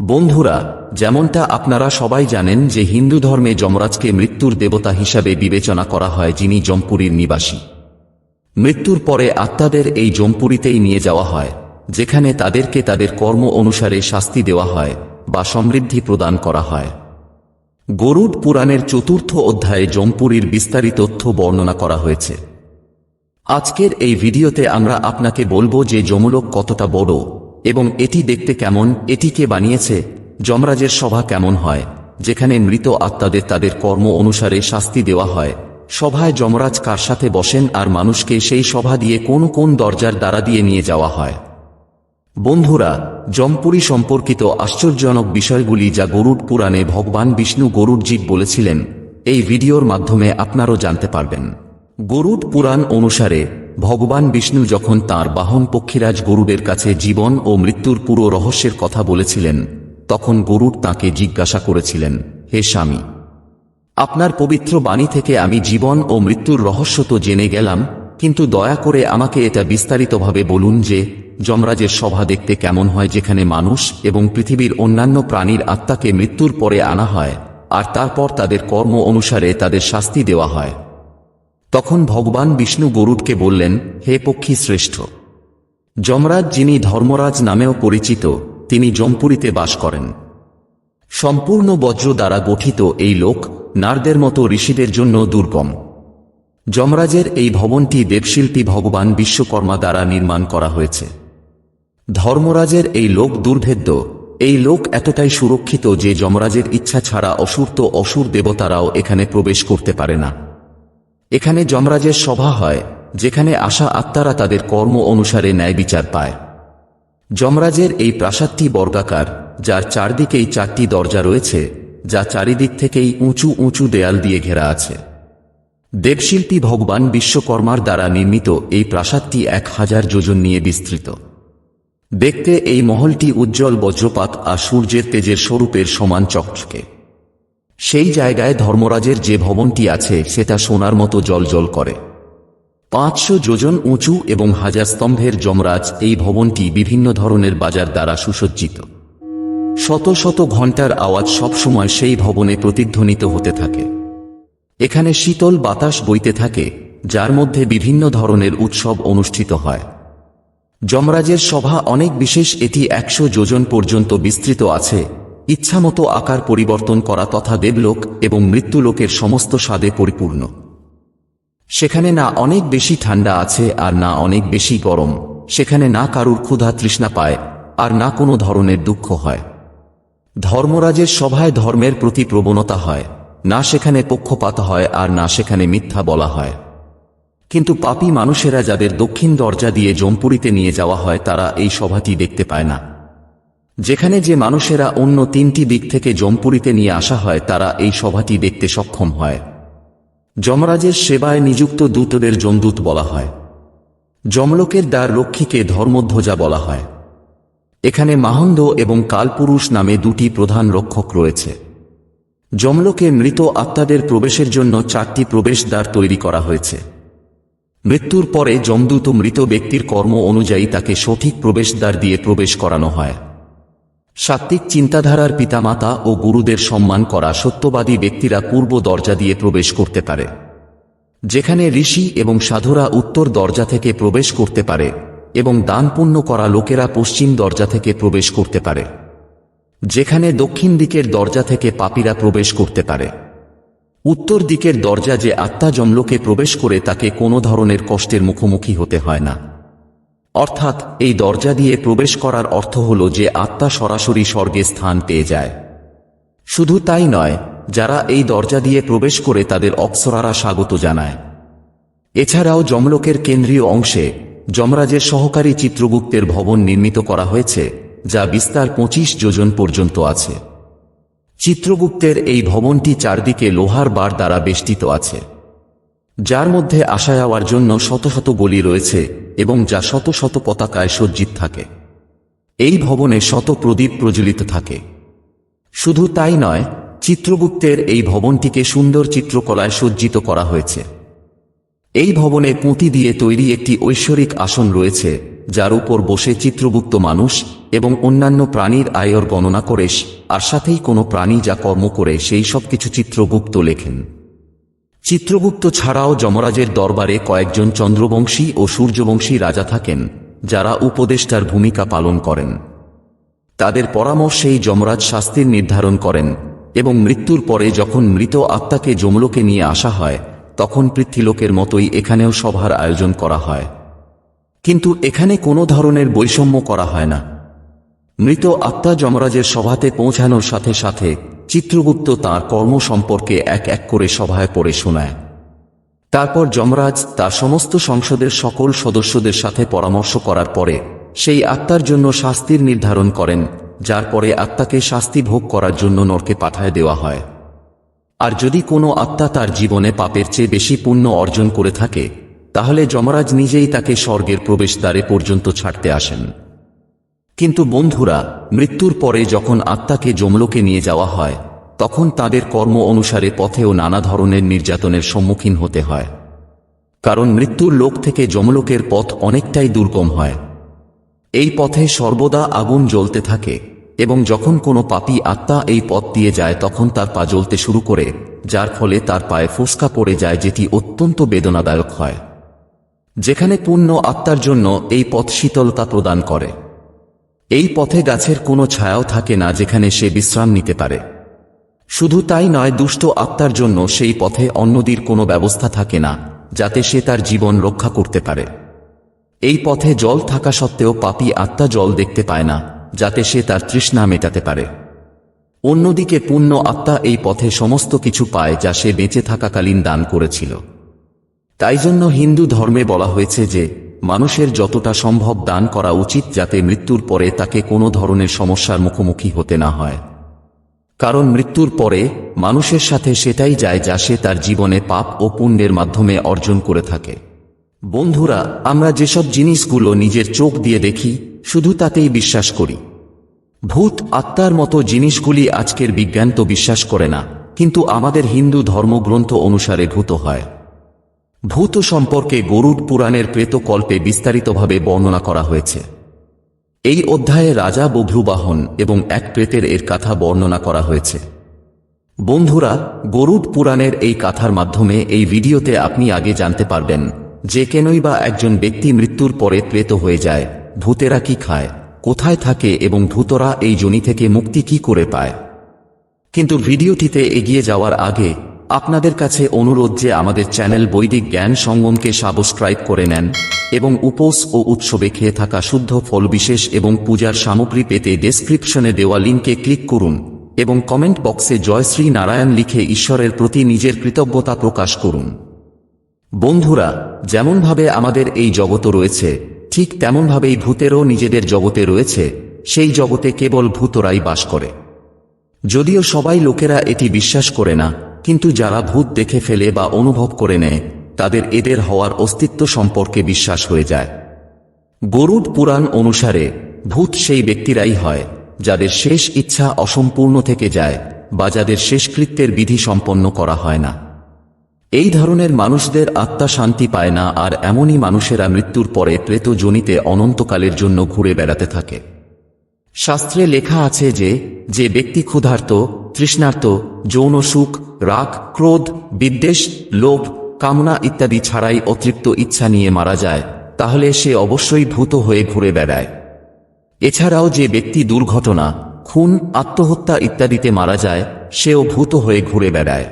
বন্ধুরা, যেমনটা আপনারা সবাই জানেন যে হিন্দু ধর্মে যমরাজকে মৃত্যুর দেবতা হিসাবে বিবেচনা করা হয় যিনি জমপুরীর নিবাসী। মৃত্যুর পরে আত্মাদের এই জমপুরীতেই নিয়ে যাওয়া হয়, যেখানে তাদেরকে তাদের কর্ম অনুসারে শাস্তি দেওয়া হয় বা সমৃদ্ধি প্রদান করা হয়। গরুড পুরাণের চতুর্থ অধ্যায়ে জমপুরীর বিস্তারিত তথ্য বর্ণনা করা হয়েছে। আজকের এই ভিডিওতে আমরা আপনাকে বলব যে যমলোক কতটা বড় এবং এটি দেখতে কেমন, এটি কে বানিয়েছে? যমরাজের সভা কেমন হয়? যেখানে মৃত আত্মাদের তাদের কর্ম অনুসারে শাস্তি দেওয়া হয়। সভায় যমরাজ কার সাথে বসেন আর মানুষকে সেই সভা দিয়ে কোন কোন দরজার দ্বারা দিয়ে নিয়ে যাওয়া হয়? বন্ধুরা, জমপুরি সম্পর্কিত আশ্চর্যজনক বিষয়গুলি যা গরুড পুরাণে ভগবান বিষ্ণু গরুড জীব বলেছিলেন, এই ভিডিওর মাধ্যমে আপনারও জানতে পারবেন। গরুড পুরাণ অনুসারে ভগবান বিষ্ণু যখন তার বাহন পক্ষীরাজ গরুডের কাছে জীবন ও মৃত্যুর পুরো রহস্যের কথা বলেছিলেন, তখন গরুড তাকে জিজ্ঞাসা করেছিলেন, হে স্বামী, আপনার পবিত্র বাণী থেকে আমি জীবন ও মৃত্যুর রহস্য তো জেনে গেলাম, কিন্তু দয়া করে আমাকে এটা বিস্তারিতভাবে বলুন যে, যমরাজের সভা দেখতে কেমন হয় যেখানে মানুষ এবং পৃথিবীর অন্যান্য প্রাণীর আত্মাকে মৃত্যুর পরে আনা হয়, আর তারপর তাদের কর্ম অনুসারে তাদের শাস্তি দেওয়া হয়। তখন ভগবান বিষ্ণু গরুডকে বললেন, হে পক্ষী শ্রেষ্ঠ। যমরাজ যিনি ধর্মরাজ নামেও পরিচিত, তিনি জমপুরীতে বাস করেন। সম্পূর্ণ বজ্র দ্বারা গঠিত এই লোক নারদের মতো ঋষিদের জন্য দুর্গম। যমরাজের এই ভবনটি দেবশিল্পী ভগবান বিশ্বকর্মা দ্বারা নির্মাণ করা হয়েছে। ধর্মরাজের এই লোক দুর্ভেদ্য। এই লোক এতটাই সুরক্ষিত যে যমরাজের ইচ্ছা ছাড়া অসুর তো অসুর দেবতারাও এখানে প্রবেশ করতে পারে না। এখানে যমরাজের সভা হয়, যেখানে আশা আত্মারা তাদের কর্ম অনুসারে ন্যায় বিচার পায়। যমরাজের এই প্রাসাদটি বর্গাকার, যার চারদিকেই চারটি দরজা রয়েছে, যা চারিদিক থেকেই উঁচু উঁচু দেয়াল দিয়ে ঘেরা আছে। দেবশিল্পী ভগবান বিশ্বকর্মার দ্বারা নির্মিত এই প্রাসাদটি এক হাজার যোজন নিয়ে বিস্তৃত। দেখতে এই মহলটি উজ্জ্বল বজ্রপাত আর সূর্যের তেজের স্বরূপের সমান চকচকে। সেই জায়গায় ধর্মরাজের যে ভবনটি আছে, সেটা সোনার মতো জল করে। পাঁচশো যোজন উঁচু এবং হাজার স্তম্ভের যমরাজ এই ভবনটি বিভিন্ন ধরনের বাজার দ্বারা সুসজ্জিত। শত শত ঘণ্টার আওয়াজ সবসময় সেই ভবনে প্রতিধ্বনিত হতে থাকে। এখানে শীতল বাতাস বইতে থাকে, যার মধ্যে বিভিন্ন ধরনের উৎসব অনুষ্ঠিত হয়। যমরাজের সভা অনেক বিশেষ, এটি একশো যোজন পর্যন্ত বিস্তৃত আছে। ইচ্ছামতো আকার পরিবর্তন করা তথা দেবলোক এবং মৃত্যুলোকের সমস্ত স্বাদে পরিপূর্ণ। সেখানে না অনেক বেশি ঠান্ডা আছে আর না অনেক বেশি গরম। সেখানে না কারুর ক্ষুধা তৃষ্ণা পায় আর না কোনো ধরনের দুঃখ হয়। ধর্মরাজের সভায় ধর্মের প্রতি প্রবণতা হয়। না সেখানে পক্ষপাত হয় আর না সেখানে মিথ্যা বলা হয়। কিন্তু পাপী মানুষেরা যাদের দক্ষিণ দরজা দিয়ে জমপুরিতে নিয়ে যাওয়া হয় তারা এই সভাটি দেখতে পায় না। যেখানে যে মানুষেরা অন্য তিনটি দিক থেকে জমপুরিতে নিয়ে আসা হয়, তারা এই সভাটি দেখতে সক্ষম হয়। যমরাজের সেবায় নিযুক্ত দূতদের জমদূত বলা হয়। যমলোকের দ্বার রক্ষীকে ধর্মধ্বজা বলা হয়। এখানে মাহন্দ এবং কালপুরুষ নামে দুটি প্রধান রক্ষক রয়েছে। যমলোকে মৃত আত্মাদের প্রবেশের জন্য চারটি প্রবেশদ্বার তৈরি করা হয়েছে। মৃত্যুর পরে যমদূত মৃত ব্যক্তির কর্ম অনুযায়ী তাকে সঠিক প্রবেশদ্বার দিয়ে প্রবেশ করানো হয়। সাত্ত্বিক চিন্তাধারার পিতামাতা ও গুরুদের সম্মান করা সত্যবাদী ব্যক্তিরা পূর্ব দরজা দিয়ে প্রবেশ করতে পারে। যেখানে ঋষি এবং সাধুরা উত্তর দরজা থেকে প্রবেশ করতে পারে এবং দান পুণ্য করা লোকেরা পশ্চিম দরজা থেকে প্রবেশ করতে পারে। যেখানে দক্ষিণ দিকের দরজা থেকে পাপীরা প্রবেশ করতে পারে। উত্তর দিকের দরজা যে আত্মা জমলোকে প্রবেশ করে তাকে কোনো ধরনের কষ্টের মুখোমুখি হতে হয় না। অর্থাৎ, এই দরজা দিয়ে প্রবেশ করার অর্থ হল যে আত্মা সরাসরি স্বর্গে স্থান পেয়ে যায়। শুধু তাই নয়, যারা এই দরজা দিয়ে প্রবেশ করে তাদের অপ্সরারা স্বাগত জানায়। এছাড়াও যমলোকের কেন্দ্রীয় অংশে যমরাজের সহকারী চিত্রগুপ্তের ভবন নির্মিত করা হয়েছে, যা বিস্তার পঁচিশ যোজন পর্যন্ত আছে। চিত্রগুপ্তের এই ভবনটি চারদিকে লোহার বার দ্বারা বেষ্টিত আছে। যার মধ্যে আসা যাওয়ার জন্য শত শত গলি রয়েছে এবং যা শত শত পতাকায় সজ্জিত থাকে। এই ভবনে শত প্রদীপ প্রজ্বলিত থাকে। শুধু তাই নয়, চিত্রগুপ্তের এই ভবনটিকে সুন্দর চিত্রকলায় সজ্জিত করা হয়েছে। এই ভবনে পুঁতি দিয়ে তৈরি একটি ঐশ্বরিক আসন রয়েছে, যার উপর বসে চিত্রগুপ্ত মানুষ এবং অন্যান্য প্রাণীর আয়র গণনা করে আর সাথেই কোনো প্রাণী যা কর্ম করে সেই সব কিছু চিত্রগুপ্ত লেখেন। চিত্রগুপ্ত ছাড়াও যমরাজের দরবারে কয়েকজন চন্দ্রবংশী ও সূর্যবংশী রাজা থাকেন, যারা উপদেষ্টার ভূমিকা পালন করেন। তাদের পরামর্শেই যমরাজ শাস্তির নির্ধারণ করেন এবং মৃত্যুর পরে যখন মৃত আত্মাকে যমলোকে নিয়ে আসা হয়, তখন পৃথ্বীলোকের মতোই এখানেও সভার আয়োজন করা হয়। কিন্তু এখানে কোনো ধরনের বৈষম্য করা হয় না। মৃত আত্মা যমরাজের সভাতে পৌঁছানোর সাথে সাথে চিত্রগুপ্ত তার কর্ম সম্পর্কে এক এক করে সভায় পড়ে শোনায়। তারপর যমরাজ তার সমস্ত সংসদের সকল সদস্যদের সাথে পরামর্শ করার পরে সেই আত্মার জন্য শাস্তির নির্ধারণ করেন, যার পরে আত্মাকে শাস্তি ভোগ করার জন্য নরকে পাঠায় দেওয়া হয়। আর যদি কোনো আত্মা তার জীবনে পাপের চেয়ে বেশি পুণ্য অর্জন করে থাকে, তাহলে যমরাজ নিজেই তাকে স্বর্গের প্রবেশদ্বারে পর্যন্ত ছাড়তে আসেন। কিন্তু বন্ধুরা, মৃত্যুর পরে যখন আত্মাকে যমলোকে নিয়ে যাওয়া হয়, তখন তাদের কর্ম অনুসারে পথেও নানা ধরনের নির্যাতনের সম্মুখীন হতে হয়। কারণ মৃত্যুর লোক থেকে যমলোকের পথ অনেকটাই দুর্গম হয়। এই পথে সর্বদা আগুন জ্বলতে থাকে এবং যখন কোনো পাপী আত্মা এই পথ দিয়ে যায়, তখন তার পা জ্বলতে শুরু করে, যার ফলে তার পায়ে ফোসকা পড়ে যায়, যেটি অত্যন্ত বেদনাদায়ক হয়। যেখানে পূর্ণ আত্মার জন্য এই পথ শীতলতা প্রদান করে। এই পথে গাছের কোনো ছায়াও থাকে না যেখানে সে বিশ্রাম নিতে পারে। শুধু তাই নয়, দুষ্ট আত্মার জন্য সেই পথে অন্যদির কোনো ব্যবস্থা থাকে না, যাতে সে তার জীবন রক্ষা করতে পারে। এই পথে জল থাকা সত্ত্বেও পাপী আত্মা জল দেখতে পায় না, যাতে সে তার তৃষ্ণা মেটাতে পারে। অন্যদিকে পুণ্য আত্মা এই পথে সমস্ত কিছু পায় যা সে বেঁচে থাকাকালীন দান করেছিল। তাই জন্য হিন্দু ধর্মে বলা হয়েছে যে মানুষের যতটা সম্ভব দান করা উচিত যাতে মৃত্যুর পরে তাকে কোনো ধরনের সমস্যার মুখোমুখি হতে না হয়। কারণ মৃত্যুর পরে মানুষের সাথে সেটাই যায় যা সে তার জীবনে পাপ ও পুণ্যের মাধ্যমে অর্জন করে থাকে। বন্ধুরা, আমরা যেসব জিনিসগুলো নিজের চোখ দিয়ে দেখি, শুধু তাতেই বিশ্বাস করি। ভূত আত্মার মতো জিনিসগুলি আজকের বিজ্ঞান তো বিশ্বাস করে না, কিন্তু আমাদের হিন্দু ধর্মগ্রন্থ অনুসারে ভূত হয়। ভূত সম্পর্কে গরুড পুরাণের প্রেতকল্পে বিস্তারিতভাবে বর্ণনা করা হয়েছে। এই অধ্যায়ে রাজা বভ্রুবাহন এবং এক প্রেতের এর কথা বর্ণনা করা হয়েছে। বন্ধুরা, গরুড পুরাণের এই কথার মাধ্যমে এই ভিডিওতে আপনি আগে জানতে পারবেন যে কেনই বা একজন ব্যক্তি মৃত্যুর পরে প্রেত হয়ে যায়, ভূতেরা কি খায়, কোথায় থাকে এবং ভূতরা এই জনি থেকে মুক্তি কি করে পায়। কিন্তু ভিডিওটিতে এগিয়ে যাওয়ার আগে আপনাদের কাছে অনুরোধ যে আমাদের চ্যানেল বৈদিক জ্ঞান সঙ্গমকে সাবস্ক্রাইব করে নেন এবং উপোস ও উৎসবে খেয়ে থাকা শুদ্ধ ফল বিশেষ এবং পূজার সামগ্রী পেতে ডেসক্রিপশনে দেওয়া লিঙ্কে ক্লিক করুন এবং কমেন্ট বক্সে জয় শ্রী নারায়ণ লিখে ঈশ্বরের প্রতি নিজের কৃতজ্ঞতা প্রকাশ করুন। বন্ধুরা, যেমনভাবে আমাদের এই জগৎ রয়েছে, ঠিক তেমনভাবেই ভূতেরও নিজেদের জগতে রয়েছে, সেই জগতে কেবল ভূতরাই বাস করে। যদিও সবাই লোকেরা এটি বিশ্বাস করে না কিন্তু যারা ভূত দেখে ফেলে বা অনুভব করে নেয়, তাদের এদের হওয়ার অস্তিত্ব সম্পর্কে বিশ্বাস হয়ে যায়। গরুড পুরাণ অনুসারে, ভূত সেই ব্যক্তিরাই হয়, যাদের শেষ ইচ্ছা অসম্পূর্ণ থেকে যায়, বা যাদের শেষকৃত্যের বিধি সম্পন্ন করা হয় না। এই ধরনের মানুষদের আত্মা শান্তি পায় না, আর এমনই মানুষেরা মৃত্যুর পরে প্রেত জনিতে অনন্তকালের জন্য ঘুরে বেড়াতে থাকে। শাস্ত্রে লেখা আছে যে যে ব্যক্তি ক্ষুধার্ত তৃষ্ণার্ত, যৌন সুখ, রাগ, ক্রোধ, বিদ্বেষ, লোভ, কামনা ইত্যাদি ছাড়াই অতৃপ্ত ইচ্ছা নিয়ে মারা যায়, তাহলে সে অবশ্যই ভূত হয়ে ঘুরে বেড়ায়। এছাড়াও যে ব্যক্তি দুর্ঘটনা, খুন, আত্মহত্যা ইত্যাদিতে মারা যায়, সেও ভূত হয়ে ঘুরে বেড়ায়।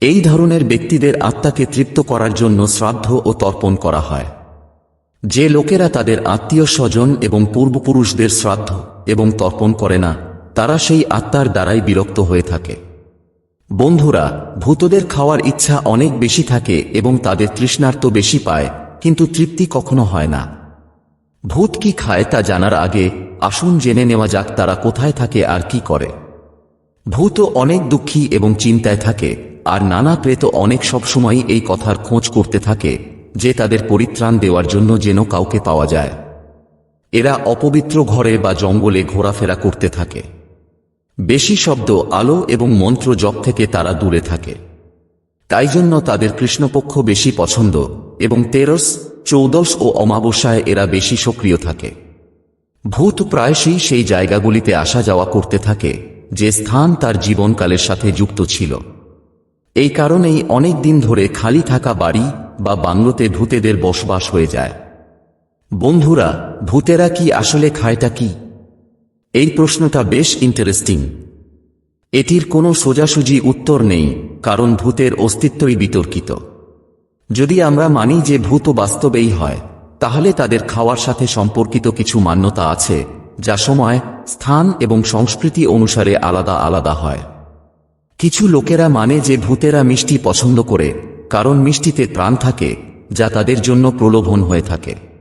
এই ধরনের ব্যক্তিদের আত্মাকে তৃপ্ত করার জন্য শ্রাদ্ধ ও তর্পণ করা হয়। যে লোকেরা তাদের আত্মীয় স্বজন এবং পূর্বপুরুষদের শ্রাদ্ধ এবং তর্পণ করে না তারা সেই আত্মার দ্বারাই বিরক্ত হয়ে থাকে। বন্ধুরা, ভূতদের খাওয়ার ইচ্ছা অনেক বেশি থাকে এবং তাদের তৃষ্ণার্ত বেশি পায়, কিন্তু তৃপ্তি কখনো হয় না। ভূত কি খায় তা জানার আগে আসুন জেনে নেওয়া যাক তারা কোথায় থাকে আর কি করে। ভূত অনেক দুঃখী এবং চিন্তায় থাকে, আর নানা প্রেত অনেক সবসময় এই কথার খোঁজ করতে থাকে, যে তাদের পরিত্রাণ দেওয়ার জন্য যেন কাউকে পাওয়া যায়। এরা অপবিত্র ঘরে বা জঙ্গলে ঘোরাফেরা করতে থাকে। বেশি শব্দ আলো এবং মন্ত্র জপ থেকে তারা দূরে থাকে। তাই জন্য তাদের কৃষ্ণপক্ষ বেশি পছন্দ এবং তেরস, চৌদশ ও অমাবস্যায় এরা বেশি সক্রিয় থাকে। ভূত প্রায়শই সেই জায়গাগুলিতে আসা যাওয়া করতে থাকে, যে স্থান তার জীবনকালের সাথে যুক্ত ছিল। এই কারণেই অনেক দিন ধরে খালি থাকা বাড়ি বা বাংলোতে ভূতেদের বসবাস হয়ে যায়। বন্ধুরা, ভূতেরা কি আসলে খায়টা কি? এই প্রশ্নটা বেশ ইন্টারেস্টিং এটির কোনো সোজাসুজি উত্তর নেই, কারণ ভূতের অস্তিত্বই বিতর্কিত। যদি আমরা মানি যে ভূত বাস্তবেই হয়, তাহলে তাদের খাওয়ার সাথে সম্পর্কিত কিছু মান্যতা আছে, যা সময়, স্থান এবং সংস্কৃতি অনুসারে আলাদা আলাদা হয়। কিছু লোকেরা মানে যে ভূতেরা মিষ্টি পছন্দ করে, কারণ মিষ্টিতে প্রাণ থাকে, যা তাদের জন্য প্রলোভন হয়ে থাকে।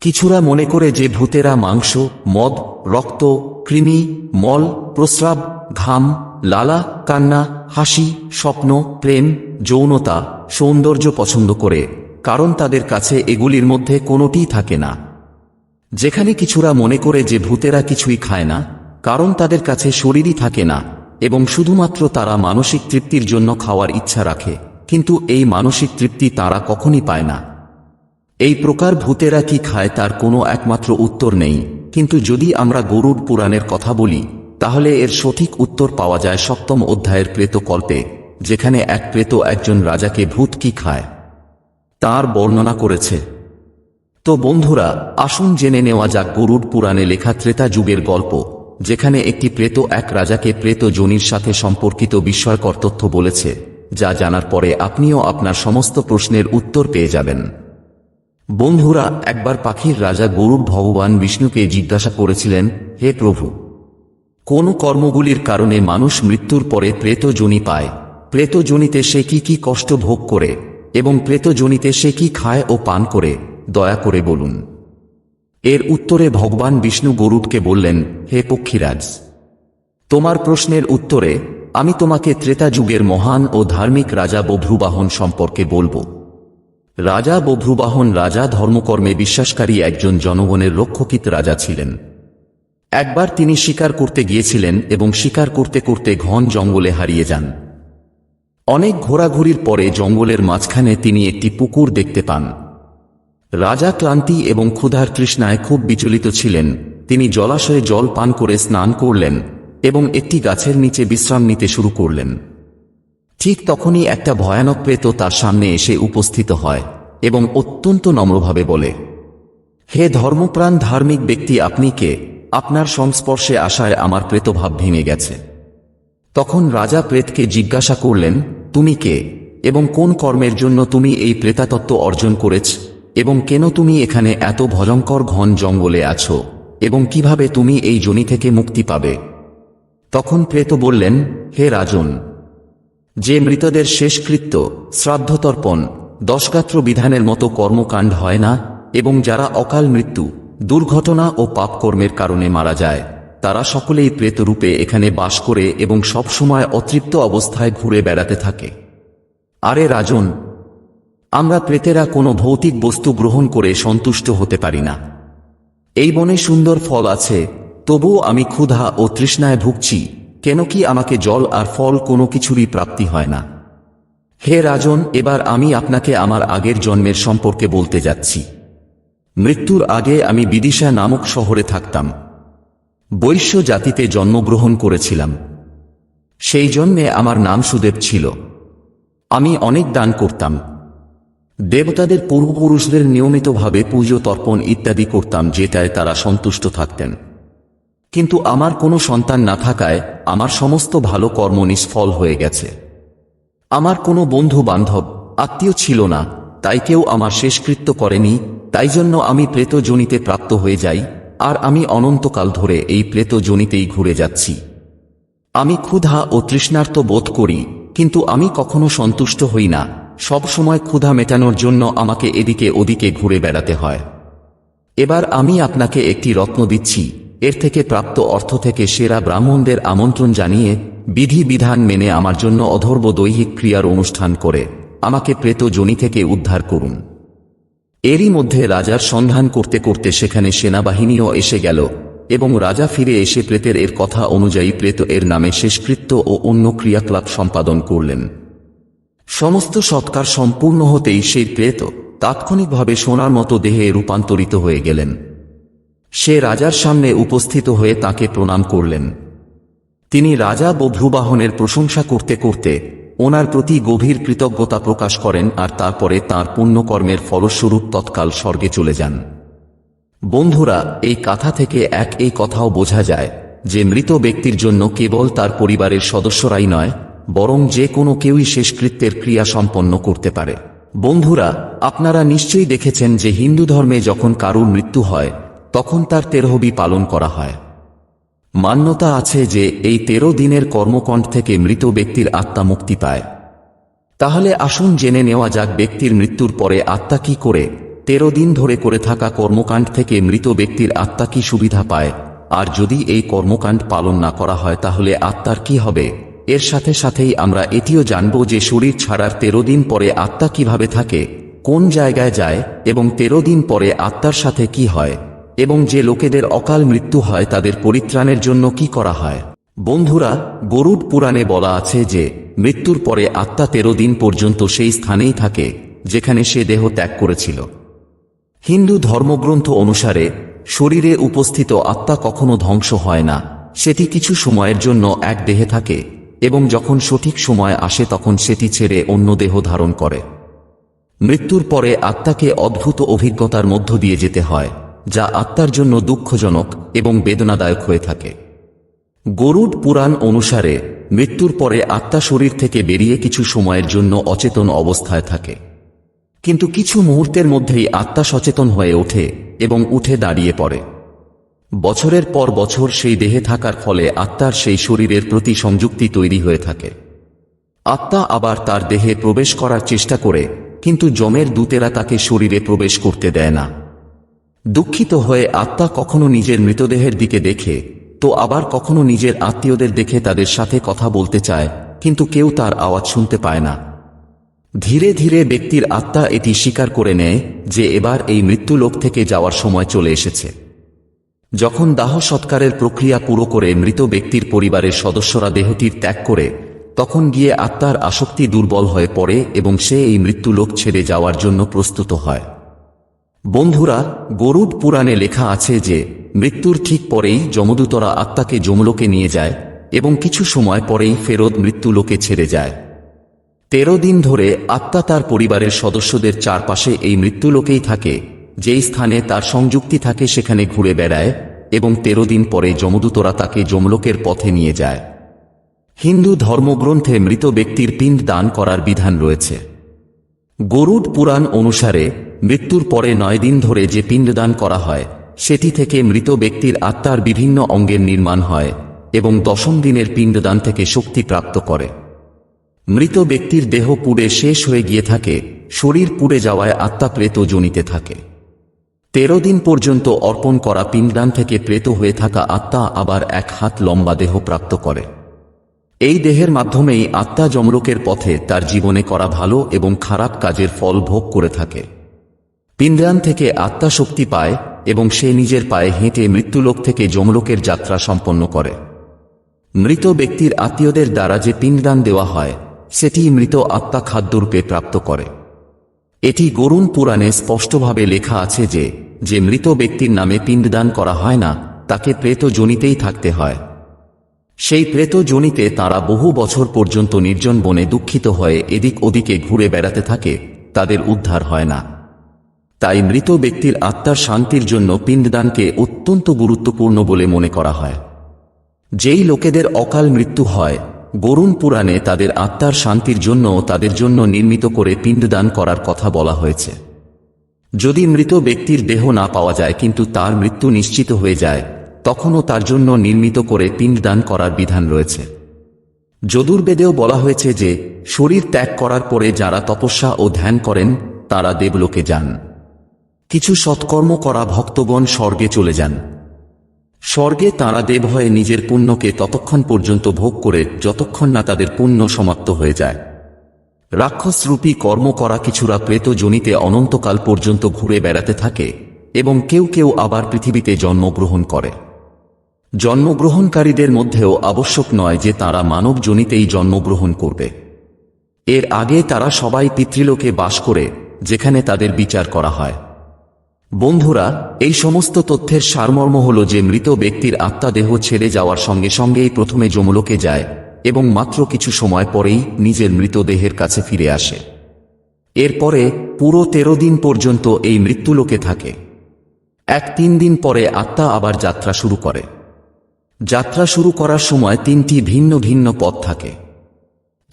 কিছুরা মনে করে যে ভূতেরা মাংস, মদ, রক্ত, কৃমি, মল, প্রস্রাব, ঘাম, লালা, কান্না, হাসি, স্বপ্ন, প্রেম, যৌনতা, সৌন্দর্য পছন্দ করে, কারণ তাদের কাছে এগুলির মধ্যে কোনোটিই থাকে না। যেখানে কিছুরা মনে করে যে ভূতেরা কিছুই খায় না, কারণ তাদের কাছে শরীরই থাকে না, এবং শুধুমাত্র তারা মানসিক তৃপ্তির জন্য খাওয়ার ইচ্ছা রাখে, কিন্তু এই মানসিক তৃপ্তি তারা কখনই পায় না। এই প্রকার ভূতেরা কি খায় তার কোনো একমাত্র উত্তর নেই। কিন্তু যদি আমরা গরুড পুরাণের কথা বলি, তাহলে এর সঠিক উত্তর পাওয়া যায় সপ্তম অধ্যায়ের প্রেতকল্পে যেখানে এক প্রেত একজন রাজাকে ভূত কি খায়, তার বর্ণনা করেছে। তো বন্ধুরা, আসুন জেনে নেওয়া যাক গরুড পুরাণে লেখা ত্রেতা যুগের গল্প, যেখানে একটি প্রেত এক রাজাকে প্রেত জনির সাথে সম্পর্কিত বিস্ময়কর তথ্য বলেছে, যা জানার পরে আপনিও আপনার সমস্ত প্রশ্নের উত্তর পেয়ে যাবেন। বন্ধুরা, একবার পাখির রাজা গরুড় ভগবান বিষ্ণুকে জিজ্ঞাসা করেছিলেন, হে প্রভু, কোন কর্মগুলির কারণে মানুষ মৃত্যুর পরে প্রেতজনি পায়? প্রেতজনিতে সে কি কি কষ্ট ভোগ করে এবং প্রেতজনিতে সে কি খায় ও পান করে? দয়া করে বলুন। এর উত্তরে ভগবান বিষ্ণু গরুড়কে বললেন, হে পক্ষীরাজ, তোমার প্রশ্নের উত্তরে আমি তোমাকে ত্রেতা যুগের মহান ও ধার্মিক রাজা বভ্রুবাহন সম্পর্কে বলব। রাজা বভ্রুবাহন রাজা ধর্মকর্মে বিশ্বাসকারী একজন জনগণের রক্ষকিত রাজা ছিলেন। একবার তিনি শিকার করতে গিয়েছিলেন এবং শিকার করতে করতে ঘন জঙ্গলে হারিয়ে যান। অনেক ঘোরাঘুরির পরে জঙ্গলের মাঝখানে তিনি একটি পুকুর দেখতে পান। রাজা ক্লান্তি এবং ক্ষুধার তৃষ্ণায় খুব বিচলিত ছিলেন। তিনি জলাশয়ে জল পান করে স্নান করলেন এবং একটি গাছের নিচে বিশ্রাম নিতে শুরু করলেন। ঠিক তখনই একটা ভয়ানক প্রেত তার সামনে এসে উপস্থিত হয় এবং অত্যন্ত নম্রভাবে বলে, হে ধর্মপ্রাণ ধার্মিক ব্যক্তি, আপনি কে? আপনার সংস্পর্শে আসায় আমার প্রেতভাব ভেঙে গেছে। তখন রাজা প্রেতকে জিজ্ঞাসা করলেন, তুমি কে? এবং কোন কর্মের জন্য তুমি এই প্রেতাতত্ত্ব অর্জন করেছ? এবং কেন তুমি এখানে এত ভয়ঙ্কর ঘন জঙ্গলে আছো? এবং কীভাবে তুমি এই জনি থেকে মুক্তি পাবে? তখন প্রেত বললেন, হে রাজন যে মৃতদের শেষকৃত্য, শ্রাদ্ধতর্পণ, দশগাত্র বিধানের মতো কর্মকাণ্ড হয় না, এবং যারা অকাল মৃত্যু, দুর্ঘটনা ও পাপকর্মের কারণে মারা যায়, তারা সকলেই প্রেতরূপে এখানে বাস করে এবং সবসময় অতৃপ্ত অবস্থায় ঘুরে বেড়াতে থাকে। আরে রাজন, আমরা প্রেতেরা কোনো ভৌতিক বস্তু গ্রহণ করে সন্তুষ্ট হতে পারি না। এই বনে সুন্দর ফল আছে, তবুও আমি ক্ষুধা ও তৃষ্ণায় ভুগছি কেন কি আমাকে জল আর ফল কোনো কিছুরই প্রাপ্তি হয় না। হে রাজন, এবার আমি আপনাকে আমার আগের জন্মের সম্পর্কে বলতে যাচ্ছি। মৃত্যুর আগে আমি বিদিশা নামক শহরে থাকতাম। বৈশ্য জাতিতে জন্মগ্রহণ করেছিলাম। সেই জন্যে আমার নাম সুদেব ছিল। আমি অনেক দান করতাম। দেবতাদের পূর্বপুরুষদের নিয়মিতভাবে পুজো, তর্পণ ইত্যাদি করতাম, যেটায় তারা সন্তুষ্ট থাকতেন। কিন্তু আমার কোনো সন্তান না থাকায় আমার সমস্ত ভালো কর্ম নিষ্ফল হয়ে গেছে। আমার কোনো বন্ধু বান্ধব আত্মীয় ছিল না, তাই কেউ আমার শেষকৃত্য করেনি, তাই জন্য আমি প্রেতজনিতে প্রাপ্ত হয়ে যাই, আর আমি অনন্তকাল ধরে এই প্রেতজনিতেই ঘুরে যাচ্ছি। আমি ক্ষুধা ও তৃষ্ণার্ত বোধ করি, কিন্তু আমি কখনো সন্তুষ্ট হই না, সব সময় ক্ষুধা মেটানোর জন্য আমাকে এদিকে ওদিকে ঘুরে বেড়াতে হয়। এবার আমি আপনাকে একটি রত্ন দিচ্ছি এর থেকে প্রাপ্ত অর্থ থেকে সেরা ব্রাহ্মণদের আমন্ত্রণ জানিয়ে বিধি বিধান মেনে আমার জন্য অধর্ব দৈহিক ক্রিয়ার অনুষ্ঠান করে আমাকে প্রেত জনি থেকে উদ্ধার করুন। এরই মধ্যে রাজার সন্ধান করতে করতে সেখানে সেনাবাহিনীও এসে গেল এবং রাজা ফিরে এসে প্রেতের এর কথা অনুযায়ী প্রেত এর নামে শেষকৃত্য ও অন্য ক্রিয়াকলাপ সম্পাদন করলেন। সমস্ত সৎকার সম্পূর্ণ হতেই সেই প্রেত তাৎক্ষণিকভাবে সোনার মতো দেহে রূপান্তরিত হয়ে গেলেন। সে রাজার সামনে উপস্থিত হয়ে তাকে প্রণাম করলেন। তিনি রাজা বভ্রুবাহনের প্রশংসা করতে করতে ওনার প্রতি গভীর কৃতজ্ঞতা প্রকাশ করেন আর তারপরে তাঁর পুণ্যকর্মের ফলস্বরূপ তৎকাল স্বর্গে চলে যান। বন্ধুরা, এই কথা থেকে এক এই কথাও বোঝা যায় যে মৃত ব্যক্তির জন্য কেবল তার পরিবারের সদস্যরাই নয়, বরং যে কোনো কেউই শেষকৃত্যের ক্রিয়া সম্পন্ন করতে পারে। বন্ধুরা, আপনারা নিশ্চয়ই দেখেছেন যে হিন্দু ধর্মে যখন কারুর মৃত্যু হয় তখন তার তেরহবি পালন করা হয়। মান্যতা আছে যে এই তেরো দিনের কর্মকণ্ঠ থেকে মৃত ব্যক্তির আত্মা মুক্তি পায়। তাহলে আসুন জেনে নেওয়া যাক ব্যক্তির মৃত্যুর পরে আত্মা কি করে, তেরো দিন ধরে করে থাকা কর্মকাণ্ড থেকে মৃত ব্যক্তির আত্মা কি সুবিধা পায়। আর যদি এই কর্মকাণ্ড পালন না করা হয় তাহলে আত্মার কি হবে? এর সাথে সাথেই আমরা এটিও জানব যে শরীর ছাড়ার তেরো দিন পরে আত্মা কীভাবে থাকে, কোন জায়গায় যায় এবং তেরো দিন পরে আত্মার সাথে কি হয়। এবং যে লোকেদের অকাল মৃত্যু হয় তাদের পরিত্রাণের জন্য কি করা হয়? বন্ধুরা, গরুড পুরাণে বলা আছে যে, মৃত্যুর পরে আত্মা তেরো দিন পর্যন্ত সেই স্থানেই থাকে, যেখানে সে দেহ ত্যাগ করেছিল। হিন্দু ধর্মগ্রন্থ অনুসারে, শরীরে উপস্থিত আত্মা কখনো ধ্বংস হয় না, সেটি কিছু সময়ের জন্য এক দেহে থাকে, এবং যখন সঠিক সময় আসে তখন সেটি ছেড়ে অন্য দেহ ধারণ করে। মৃত্যুর পরে আত্মাকে অদ্ভুত অভিজ্ঞতার মধ্য দিয়ে যেতে হয়। যা আত্মার জন্য দুঃখজনক এবং বেদনাদায়ক হয়ে থাকে। গরুড পুরাণ অনুসারে মৃত্যুর পরে আত্মা শরীর থেকে বেরিয়ে কিছু সময়ের জন্য অচেতন অবস্থায় থাকে। কিন্তু কিছু মুহূর্তের মধ্যেই আত্মা সচেতন হয়ে ওঠে এবং উঠে দাঁড়িয়ে পড়ে। বছরের পর বছর সেই দেহে থাকার ফলে আত্মার সেই শরীরের প্রতি সংযুক্তি তৈরি হয়ে থাকে। আত্মা আবার তার দেহে প্রবেশ করার চেষ্টা করে, কিন্তু জমের দূতেরা তাকে শরীরে প্রবেশ করতে দেয় না। দুঃখিত হয়ে আত্মা কখনো নিজের মৃতদেহের দিকে দেখে, তো আবার কখনো নিজের আত্মীয়দের দেখে তাদের সাথে কথা বলতে চায়, কিন্তু কেউ তার আওয়াজ শুনতে পায় না। ধীরে ধীরে ব্যক্তির আত্মা এটি স্বীকার করে নেয় যে এবার এই মৃত্যু লোক থেকে যাওয়ার সময় চলে এসেছে। যখন দাহ সৎকারের প্রক্রিয়া পুরো করে মৃত ব্যক্তির পরিবারের সদস্যরা দেহটির ত্যাগ করে, তখন গিয়ে আত্মার আসক্তি দুর্বল হয়ে পড়ে এবং সে এই মৃত্যু লোক ছেড়ে যাওয়ার জন্য প্রস্তুত হয়। বন্ধুরা, গরুড পুরাণে লেখা আছে যে, মৃত্যুর ঠিক পরেই যমদূতরা আত্মাকে যমলোকে নিয়ে যায় এবং কিছু সময় পরেই ফেরত মৃত্যুলোকে ছেড়ে যায়। তেরো দিন ধরে আত্মা তার পরিবারের সদস্যদের চারপাশে এই মৃত্যুলোকেই থাকে, যেই স্থানে তার সংযুক্তি থাকে সেখানে ঘুরে বেড়ায় এবং তেরো দিন পরে যমদূতরা তাকে যমলোকের পথে নিয়ে যায়। হিন্দু ধর্মগ্রন্থে মৃত ব্যক্তির পিণ্ড দান করার বিধান রয়েছে। গরুড পুরাণ অনুসারে মৃত্যুর পরে নয় দিন ধরে যে পিণ্ডদান করা হয়, সেটি থেকে মৃত ব্যক্তির আত্মার বিভিন্ন অঙ্গের নির্মাণ হয় এবং দশম দিনের পিণ্ডদান থেকে শক্তি প্রাপ্ত করে। মৃত ব্যক্তির দেহ পুড়ে শেষ হয়ে গিয়ে থাকে, শরীর পুড়ে যাওয়ায় আত্মা প্রেত জনিতে থাকে। তেরো দিন পর্যন্ত অর্পণ করা পিণ্ডদান থেকে প্রেত হয়ে থাকা আত্মা আবার এক হাত লম্বা দেহ প্রাপ্ত করে। এই দেহের মাধ্যমেই আত্মা যমলোকের পথে তার জীবনে করা ভালো এবং খারাপ কাজের ফল ভোগ করে থাকে। পিণ্ডদান থেকে আত্মা শক্তি পায় এবং সে নিজের পায়ে হেঁটে মৃত্যুলোক থেকে যমলোকের যাত্রা সম্পন্ন করে। মৃত ব্যক্তির আত্মীয়দের দ্বারা যে পিণ্ডদান দেওয়া হয় সেটি মৃত আত্মা খাদ্যরূপে প্রাপ্ত করে। এটি গরুণ পুরাণে স্পষ্টভাবে লেখা আছে যে যে মৃত ব্যক্তির নামে পিণ্ডদান করা হয় না, তাকে প্রেত জনিতেই থাকতে হয়। সেই প্রেত জনিতে তারা বহু বছর পর্যন্ত নির্জন বনে দুঃখিত হয়ে এদিক ওদিকে ঘুরে বেড়াতে থাকে, তাদের উদ্ধার হয় না। তাই মৃত ব্যক্তির আত্মার শান্তির জন্য পিণ্ডদানকে অত্যন্ত গুরুত্বপূর্ণ বলে মনে করা হয়। যেই লোকেদের অকাল মৃত্যু হয় গরুণ পুরাণে তাদের আত্মার শান্তির জন্য তাদের জন্য নির্মিত করে পিণ্ডদান করার কথা বলা হয়েছে। যদি মৃত ব্যক্তির দেহ না পাওয়া যায় কিন্তু তার মৃত্যু নিশ্চিত হয়ে যায়, তখনও তার জন্য নির্মিত করে পিণ্ডদান করার বিধান রয়েছে। যদুর্বেদেও বলা হয়েছে যে, শরীর ত্যাগ করার পরে যারা তপস্যা ও ধ্যান করেন, তারা দেবলোকে যান। কিছু সৎকর্ম করা ভক্তগণ স্বর্গে চলে যান। স্বর্গে তাঁরা দেব হয়ে নিজের পুণ্যকে ততক্ষণ পর্যন্ত ভোগ করে যতক্ষণ না তাদের পুণ্য সমাপ্ত হয়ে যায়। রাক্ষসরূপী কর্ম করা কিছুরা প্রেত জনিতে অনন্তকাল পর্যন্ত ঘুরে বেড়াতে থাকে এবং কেউ কেউ আবার পৃথিবীতে জন্মগ্রহণ করে। জন্মগ্রহণকারীদের মধ্যেও আবশ্যক নয় যে তারা মানব জনিতেই জন্মগ্রহণ করবে। এর আগে তারা সবাই পিতৃলোকে বাস করে, যেখানে তাদের বিচার করা হয়। বন্ধুরা, এই সমস্ত তথ্যের সারমর্ম হল যে মৃত ব্যক্তির আত্মা দেহ ছেড়ে যাওয়ার সঙ্গে সঙ্গেই প্রথমে যমলোকে যায় এবং মাত্র কিছু সময় পরেই নিজের মৃতদেহের কাছে ফিরে আসে। এরপরে পুরো তেরো দিন পর্যন্ত এই মৃত্যুলোকে থাকে। এক তিন দিন পরে আত্মা আবার যাত্রা শুরু করে। যাত্রা শুরু করার সময় তিনটি ভিন্ন ভিন্ন পথ থাকে।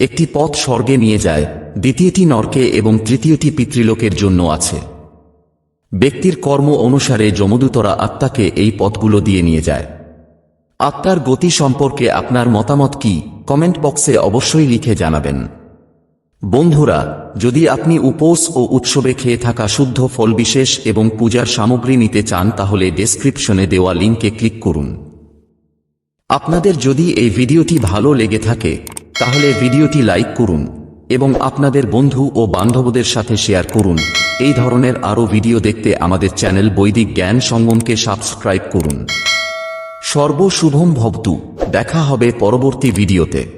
একটি পথ স্বর্গে নিয়ে যায়, দ্বিতীয়টি নরকে এবং তৃতীয়টি পিতৃলোকের জন্য আছে। ব্যক্তির কর্ম অনুসারে যমদূতরা আত্মাকে এই পথগুলো দিয়ে নিয়ে যায়। আত্মার গতি সম্পর্কে আপনার মতামত কি, কমেন্ট বক্সে অবশ্যই লিখে জানাবেন। বন্ধুরা, যদি আপনি উপোস ও উৎসবে খেয়ে থাকা শুদ্ধ ফল বিশেষ এবং পূজার সামগ্রী নিতে চান, তাহলে ডেসক্রিপশনে দেওয়া লিঙ্কে ক্লিক করুন। আপনাদের যদি এই ভিডিওটি ভালো লেগে থাকে, তাহলে ভিডিওটি লাইক করুন এবং আপনাদের বন্ধু ও বান্ধবদের সাথে শেয়ার করুন। এই ধরনের আরও ভিডিও দেখতে আমাদের চ্যানেল বৈদিক জ্ঞান সঙ্গমকে সাবস্ক্রাইব করুন। সর্বশুভম ভবতু। দেখা হবে পরবর্তী ভিডিওতে।